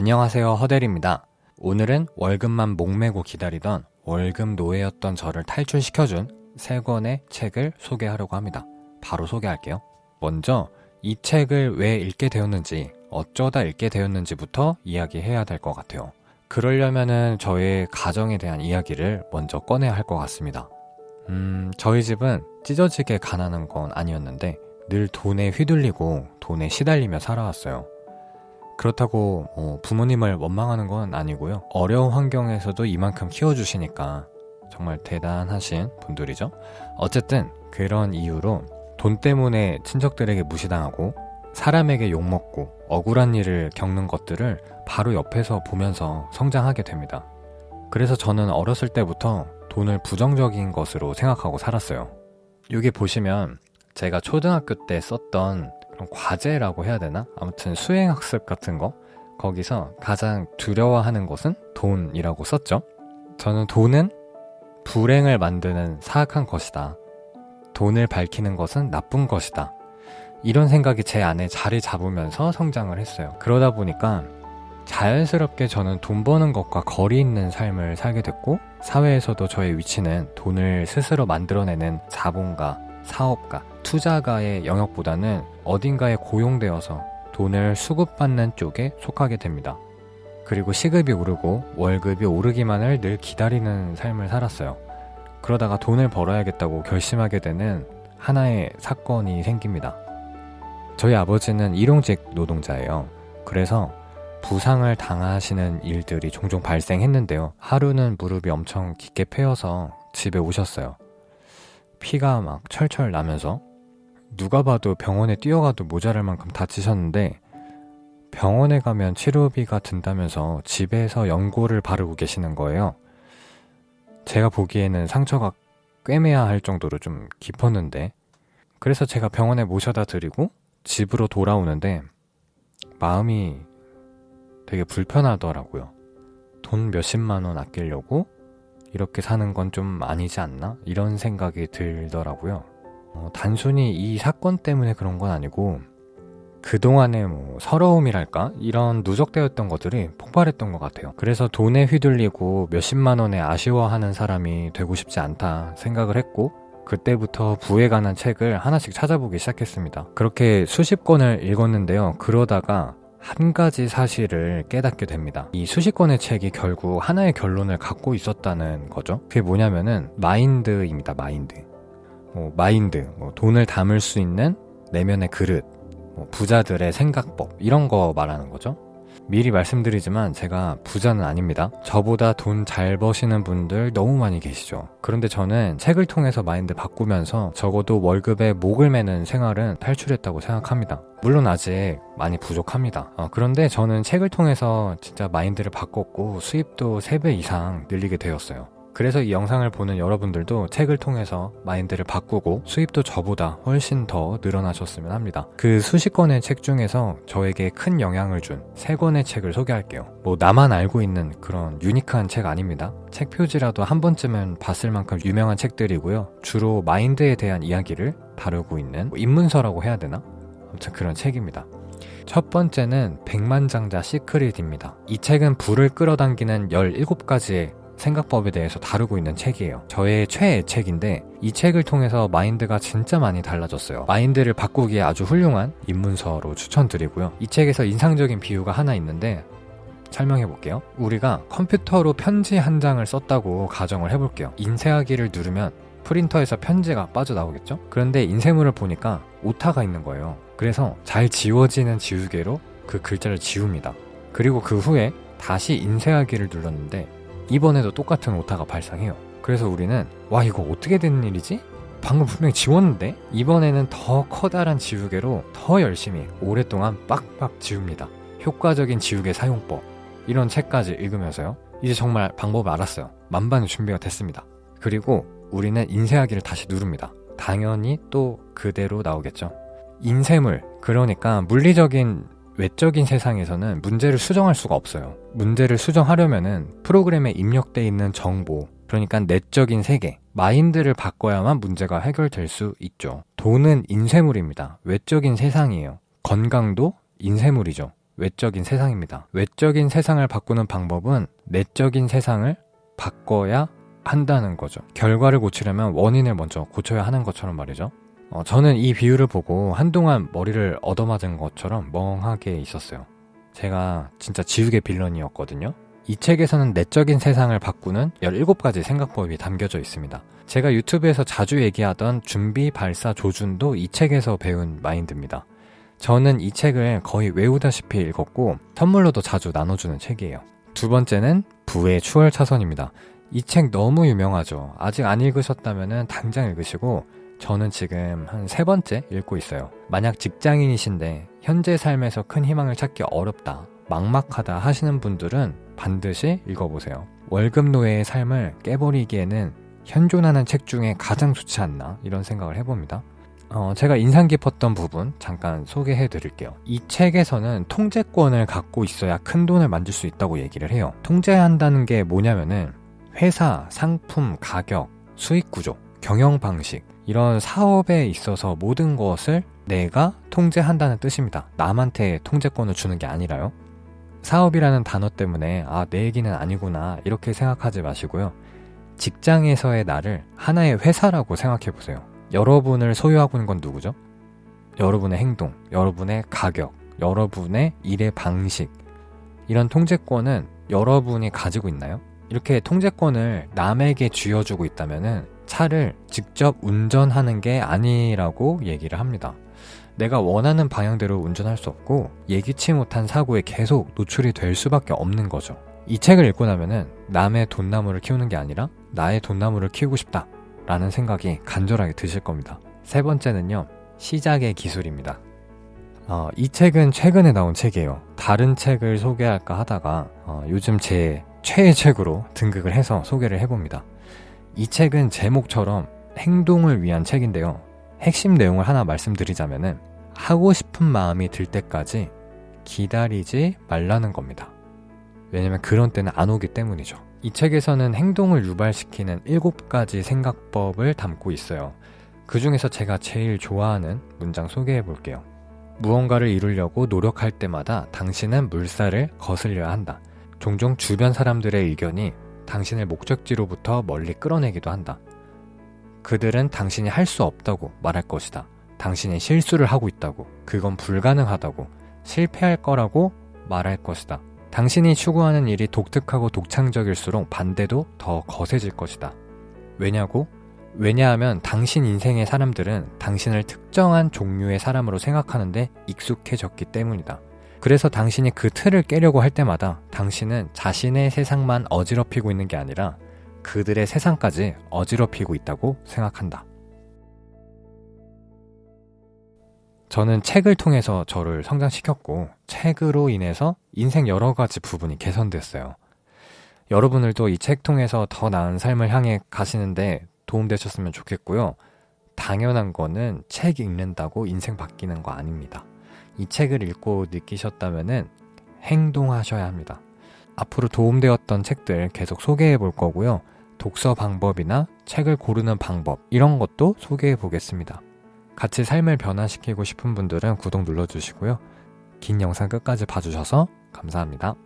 안녕하세요. 허델입니다. 오늘은 월급만 목매고 기다리던 월급 노예였던 저를 탈출시켜준 세 권의 책을 소개하려고 합니다. 바로 소개할게요. 먼저 이 책을 왜 읽게 되었는지, 어쩌다 읽게 되었는지부터 이야기해야 될 것 같아요. 그러려면은 저의 가정에 대한 이야기를 먼저 꺼내야 할 것 같습니다. 음, 저희 집은 찢어지게 가난한 건 아니었는데 늘 돈에 휘둘리고 돈에 시달리며 살아왔어요. 그렇다고 뭐 부모님을 원망하는 건 아니고요. 어려운 환경에서도 이만큼 키워주시니까 정말 대단하신 분들이죠. 어쨌든 그런 이유로 돈 때문에 친척들에게 무시당하고 사람에게 욕먹고 억울한 일을 겪는 것들을 바로 옆에서 보면서 성장하게 됩니다. 그래서 저는 어렸을 때부터 돈을 부정적인 것으로 생각하고 살았어요. 여기 보시면 제가 초등학교 때 썼던 과제라고 해야 되나? 아무튼 수행학습 같은 거 거기서 가장 두려워하는 것은 돈이라고 썼죠. 저는 돈은 불행을 만드는 사악한 것이다. 돈을 밝히는 것은 나쁜 것이다. 이런 생각이 제 안에 자리 잡으면서 성장을 했어요. 그러다 보니까 자연스럽게 저는 돈 버는 것과 거리 있는 삶을 살게 됐고, 사회에서도 저의 위치는 돈을 스스로 만들어내는 자본가, 사업가, 투자가의 영역보다는 어딘가에 고용되어서 돈을 수급받는 쪽에 속하게 됩니다. 그리고 시급이 오르고 월급이 오르기만을 늘 기다리는 삶을 살았어요. 그러다가 돈을 벌어야겠다고 결심하게 되는 하나의 사건이 생깁니다. 저희 아버지는 일용직 노동자예요. 그래서 부상을 당하시는 일들이 종종 발생했는데요. 하루는 무릎이 엄청 깊게 패여서 집에 오셨어요. 피가 막 철철 나면서 누가 봐도 병원에 뛰어가도 모자랄 만큼 다치셨는데 병원에 가면 치료비가 든다면서 집에서 연고를 바르고 계시는 거예요. 제가 보기에는 상처가 꿰매야 할 정도로 좀 깊었는데 그래서 제가 병원에 모셔다 드리고 집으로 돌아오는데 마음이 되게 불편하더라고요. 돈 몇십만 원 아끼려고 이렇게 사는 건 좀 아니지 않나? 이런 생각이 들더라고요. 어, 단순히 이 사건 때문에 그런 건 아니고 그동안의 뭐 서러움이랄까? 이런 누적되었던 것들이 폭발했던 것 같아요. 그래서 돈에 휘둘리고 몇십만 원에 아쉬워하는 사람이 되고 싶지 않다 생각을 했고 그때부터 부에 관한 책을 하나씩 찾아보기 시작했습니다. 그렇게 수십 권을 읽었는데요. 그러다가 한 가지 사실을 깨닫게 됩니다. 이 수십 권의 책이 결국 하나의 결론을 갖고 있었다는 거죠. 그게 뭐냐면은 마인드입니다. 마인드. 뭐 마인드, 뭐 돈을 담을 수 있는 내면의 그릇, 뭐 부자들의 생각법 이런 거 말하는 거죠. 미리 말씀드리지만 제가 부자는 아닙니다. 저보다 돈 잘 버시는 분들 너무 많이 계시죠. 그런데 저는 책을 통해서 마인드 바꾸면서 적어도 월급에 목을 매는 생활은 탈출했다고 생각합니다. 물론 아직 많이 부족합니다. 어, 그런데 저는 책을 통해서 진짜 마인드를 바꿨고 수입도 3배 이상 늘리게 되었어요. 그래서 이 영상을 보는 여러분들도 책을 통해서 마인드를 바꾸고 수입도 저보다 훨씬 더 늘어나셨으면 합니다. 그 수십 권의 책 중에서 저에게 큰 영향을 준 세 권의 책을 소개할게요. 뭐 나만 알고 있는 그런 유니크한 책 아닙니다. 책 표지라도 한 번쯤은 봤을 만큼 유명한 책들이고요. 주로 마인드에 대한 이야기를 다루고 있는 뭐 입문서라고 해야 되나? 아무튼 그런 책입니다. 첫 번째는 백만장자 시크릿입니다. 이 책은 불을 끌어당기는 17가지의 생각법에 대해서 다루고 있는 책이에요. 저의 최애 책인데 이 책을 통해서 마인드가 진짜 많이 달라졌어요. 마인드를 바꾸기에 아주 훌륭한 입문서로 추천드리고요. 이 책에서 인상적인 비유가 하나 있는데 설명해 볼게요. 우리가 컴퓨터로 편지 한 장을 썼다고 가정을 해볼게요. 인쇄하기를 누르면 프린터에서 편지가 빠져나오겠죠? 그런데 인쇄물을 보니까 오타가 있는 거예요. 그래서 잘 지워지는 지우개로 그 글자를 지웁니다. 그리고 그 후에 다시 인쇄하기를 눌렀는데 이번에도 똑같은 오타가 발생해요. 그래서 우리는 와 이거 어떻게 된 일이지? 방금 분명히 지웠는데 이번에는 더 커다란 지우개로 더 열심히 오랫동안 빡빡 지웁니다. 효과적인 지우개 사용법 이런 책까지 읽으면서요. 이제 정말 방법을 알았어요. 만반의 준비가 됐습니다. 그리고 우리는 인쇄하기를 다시 누릅니다. 당연히 또 그대로 나오겠죠. 인쇄물 그러니까 물리적인 외적인 세상에서는 문제를 수정할 수가 없어요. 문제를 수정하려면은 프로그램에 입력돼 있는 정보, 그러니까 내적인 세계, 마인드를 바꿔야만 문제가 해결될 수 있죠. 돈은 인쇄물입니다. 외적인 세상이에요. 건강도 인쇄물이죠. 외적인 세상입니다. 외적인 세상을 바꾸는 방법은 내적인 세상을 바꿔야 한다는 거죠. 결과를 고치려면 원인을 먼저 고쳐야 하는 것처럼 말이죠. 어, 저는 이 비유를 보고 한동안 머리를 얻어맞은 것처럼 멍하게 있었어요. 제가 진짜 지우개 빌런이었거든요. 이 책에서는 내적인 세상을 바꾸는 17가지 생각법이 담겨져 있습니다. 제가 유튜브에서 자주 얘기하던 준비, 발사, 조준도 이 책에서 배운 마인드입니다. 저는 이 책을 거의 외우다시피 읽었고 선물로도 자주 나눠주는 책이에요. 두 번째는 부의 추월 차선입니다. 이 책 너무 유명하죠. 아직 안 읽으셨다면 당장 읽으시고 저는 지금 한 세 번째 읽고 있어요. 만약 직장인이신데 현재 삶에서 큰 희망을 찾기 어렵다, 막막하다 하시는 분들은 반드시 읽어보세요. 월급 노예의 삶을 깨버리기에는 현존하는 책 중에 가장 좋지 않나 이런 생각을 해봅니다. 어, 제가 인상 깊었던 부분 잠깐 소개해 드릴게요. 이 책에서는 통제권을 갖고 있어야 큰 돈을 만들 수 있다고 얘기를 해요. 통제한다는 게 뭐냐면은 회사, 상품, 가격, 수익 구조, 경영 방식, 이런 사업에 있어서 모든 것을 내가 통제한다는 뜻입니다. 남한테 통제권을 주는 게 아니라요. 사업이라는 단어 때문에 아, 내 얘기는 아니구나 이렇게 생각하지 마시고요. 직장에서의 나를 하나의 회사라고 생각해 보세요. 여러분을 소유하고 있는 건 누구죠? 여러분의 행동, 여러분의 가격, 여러분의 일의 방식. 이런 통제권은 여러분이 가지고 있나요? 이렇게 통제권을 남에게 쥐어주고 있다면은 차를 직접 운전하는 게 아니라고 얘기를 합니다. 내가 원하는 방향대로 운전할 수 없고 예기치 못한 사고에 계속 노출이 될 수밖에 없는 거죠. 이 책을 읽고 나면은 남의 돈나무를 키우는 게 아니라 나의 돈나무를 키우고 싶다 라는 생각이 간절하게 드실 겁니다. 세 번째는요, 시작의 기술입니다. 어, 이 책은 최근에 나온 책이에요. 다른 책을 소개할까 하다가 어, 요즘 제 최애 책으로 등극을 해서 소개를 해봅니다. 이 책은 제목처럼 행동을 위한 책인데요. 핵심 내용을 하나 말씀드리자면은 하고 싶은 마음이 들 때까지 기다리지 말라는 겁니다. 왜냐면 그런 때는 안 오기 때문이죠. 이 책에서는 행동을 유발시키는 7가지 생각법을 담고 있어요. 그 중에서 제가 제일 좋아하는 문장 소개해 볼게요. 무언가를 이루려고 노력할 때마다 당신은 물살을 거슬려야 한다. 종종 주변 사람들의 의견이 당신을 목적지로부터 멀리 끌어내기도 한다. 그들은 당신이 할 수 없다고 말할 것이다. 당신이 실수를 하고 있다고, 그건 불가능하다고, 실패할 거라고 말할 것이다. 당신이 추구하는 일이 독특하고 독창적일수록 반대도 더 거세질 것이다. 왜냐고? 왜냐하면 당신 인생의 사람들은 당신을 특정한 종류의 사람으로 생각하는데 익숙해졌기 때문이다. 그래서 당신이 그 틀을 깨려고 할 때마다 당신은 자신의 세상만 어지럽히고 있는 게 아니라 그들의 세상까지 어지럽히고 있다고 생각한다. 저는 책을 통해서 저를 성장시켰고, 책으로 인해서 인생 여러 가지 부분이 개선됐어요. 여러분들도 이 책 통해서 더 나은 삶을 향해 가시는데 도움되셨으면 좋겠고요. 당연한 거는 책 읽는다고 인생 바뀌는 거 아닙니다. 이 책을 읽고 느끼셨다면 행동하셔야 합니다. 앞으로 도움되었던 책들 계속 소개해 볼 거고요. 독서 방법이나 책을 고르는 방법, 이런 것도 소개해 보겠습니다. 같이 삶을 변화시키고 싶은 분들은 구독 눌러주시고요. 긴 영상 끝까지 봐주셔서 감사합니다.